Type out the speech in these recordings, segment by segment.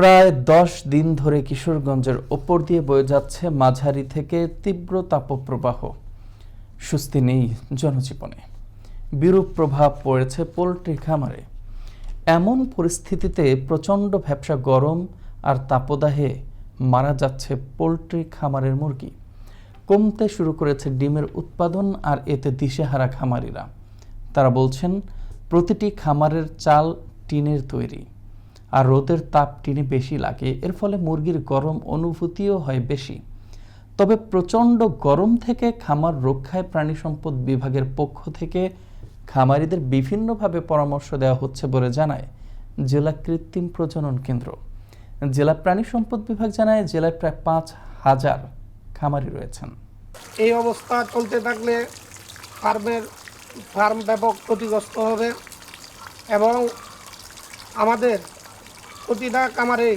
প্রায় দশ দিন ধরে কিশোরগঞ্জের ওপর দিয়ে বয়ে যাচ্ছে মাঝারি থেকে তীব্র তাপপ্রবাহ। স্বস্তি নেই জনজীবনে। বিরূপ প্রভাব পড়েছে পোলট্রি খামারে। এমন পরিস্থিতিতে প্রচণ্ড ভ্যাবসা গরম আর তাপদাহে মারা যাচ্ছে পোলট্রি খামারের মুরগি। কমতে শুরু করেছে ডিমের উৎপাদন আর এতে দিশেহারা খামারিরা। তারা বলছেন, প্রতিটি খামারের চাল টিনের তৈরি। আর রোদের তাপ টিনে বেশি লাগে, এর ফলে মুরগির গরম অনুভূতিও হয় বেশি। তবে প্রচণ্ড গরম থেকে খামার রক্ষায় প্রাণী সম্পদ বিভাগের পক্ষ থেকে খামারিদের বিভিন্নভাবে পরামর্শ দেওয়া হচ্ছে বলে জানায় জেলা কৃত্রিম প্রজনন কেন্দ্র। জেলা প্রাণী সম্পদ বিভাগ জানায় জেলায় প্রায় পাঁচ হাজার খামারি রয়েছেন। এই অবস্থা চলতে থাকলে ফার্মের, ফার্ম ব্যাপক ক্ষতিগ্রস্ত হবে এবং আমাদের প্রতিটা কামারে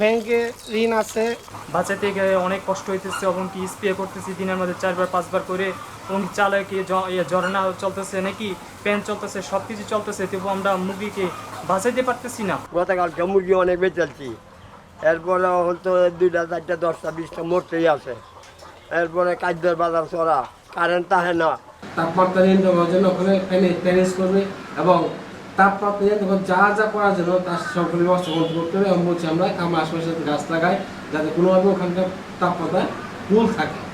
ব্যাংকে ঋণ আছে। বাঁচাতে গিয়ে অনেক কষ্ট হইতেছে এবং কি স্প্রে করতেছি দিনের মধ্যে চারবার পাঁচবার করে। এবং চালে কি ঝর্ণা চলতেছে নাকি প্যান চলতেছে সব কিছু চলতেছে তবু আমরা মুরগিকে বাঁচাইতে পারতেছি না। গতকালকে মুরগি অনেক বেঁচেছি। এরপরে হয়তো দুইটা চারটা দশটা বিশটা মরতেই আছে। এরপরে খাদ্যের বাজার চড়া কারেন্ট তাহে না। তাপমাত্রা নিয়ন্ত্রণ করার জন্য ওখানে প্যানেজ করবে এবং তাপমাত্রা নিয়ন্ত্রণ যা যা করার জন্য তার সকল ব্যবস্থা গ্রহণ করতে হবে। এবং বলছি আমরা, আমার আশেপাশে গাছ লাগাই, যাতে কোনোভাবে ওখানকার তাপমাত্রা কুল থাকে।